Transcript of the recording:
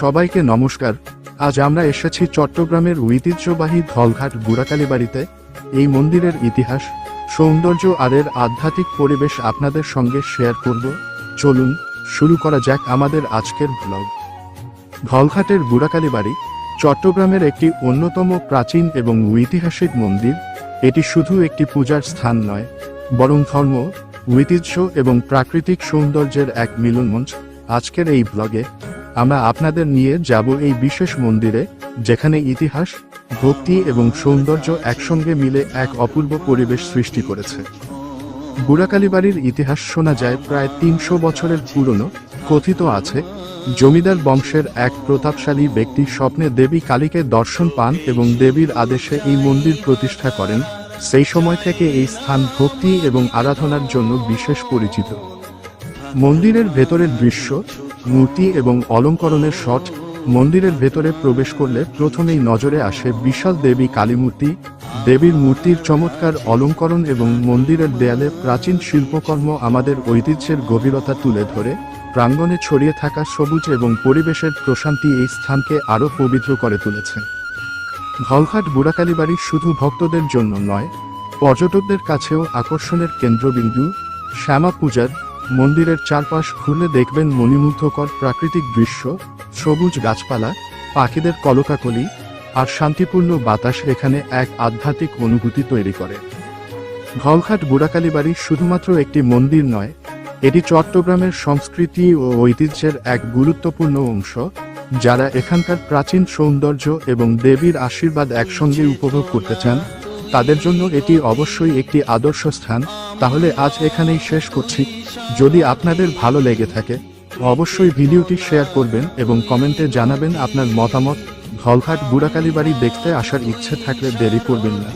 সবাইকে নমস্কার। আজ আমরা এসেছি চট্টগ্রামের ঐতিহ্যবাহী ধলঘাট বুড়াকালী বাড়িতে এই মন্দিরের ইতিহাস, সৌন্দর্য আর এর আধ্যাত্মিক পরিবেশ আপনাদের সঙ্গে শেয়ার করব। চলুন, শুরু করা যাক আমাদের আজকের ব্লগ ধলঘাটের বুড়াকালী বাড়ি চট্টগ্রামের একটি অন্যতম প্রাচীন এবং ঐতিহাসিক মন্দির। এটি শুধু একটি পূজার স্থান নয়, বরং ধর্ম, ঐতিহ্য এবং প্রাকৃতিক সৌন্দর্যের এক মিলনমঞ্চ। আজকের এই ব্লগে আমরা আপনাদের নিয়ে যাব এই বিশেষ মন্দিরে, যেখানে ইতিহাস, ভক্তি এবং সৌন্দর্য একসঙ্গে মিলে এক অপূর্ব পরিবেশ সৃষ্টি করেছে। বুড়াকালী বাড়ির ইতিহাস শোনা যায় প্রায় তিনশো বছরের পুরনো, কথিত আছে, জমিদার বংশের এক প্রতাপশালী ব্যক্তি স্বপ্নে দেবী কালীকে দর্শন পান এবং দেবীর আদেশে এই মন্দির প্রতিষ্ঠা করেন, সেই সময় থেকে এই স্থান ভক্তি এবং আরাধনার জন্য বিশেষ পরিচিত। মন্দিরের ভেতরের দৃশ্য মূর্তি এবং অলঙ্করণের শট মন্দিরের ভেতরে প্রবেশ করলে প্রথমেই নজরে আসে বিশাল দেবী কালী মূর্তি দেবীর মূর্তির চমৎকার অলঙ্করণ এবং মন্দিরের দেয়ালে প্রাচীন শিল্পকর্ম আমাদের ঐতিহ্যের গভীরতা তুলে ধরে, প্রাঙ্গণে ছড়িয়ে থাকা সবুজ এবং পরিবেশের প্রশান্তি এই স্থানকে আরও পবিত্র করে তুলেছে। ধলঘাট বুড়াকালী বাড়ি শুধু ভক্তদের জন্য নয়, পর্যটকদের কাছেও আকর্ষণের কেন্দ্রবিন্দু, শ্যামা পূজার মন্দিরের চারপাশ ঘুরলে দেখবেন মণিমুগ্ধকর প্রাকৃতিক দৃশ্য, সবুজ গাছপালা, পাখিদের কলকাকলি, আর শান্তিপূর্ণ বাতাস এখানে এক আধ্যাত্মিক অনুভূতি তৈরি করে। ঘলঘাট বুড়াকালী বাড়ি শুধুমাত্র একটি মন্দির নয়, এটি চট্টগ্রামের সংস্কৃতি ও ঐতিহ্যের এক গুরুত্বপূর্ণ অংশ, যারা এখানকার প্রাচীন সৌন্দর্য এবং দেবীর আশীর্বাদ একসঙ্গে উপভোগ করতে চান, তাদের জন্য এটি অবশ্যই একটি আদর্শ স্থান। তাহলে আজ এখানেই শেষ করছি। যদি আপনাদের ভালো লেগে থাকে, অবশ্যই ভিডিওটি শেয়ার করবেন এবং কমেন্টে জানাবেন আপনার মতামত। ঘলঘাট বুড়াকালী বাড়ি দেখতে আসার ইচ্ছে থাকলে দেরি করবেন না।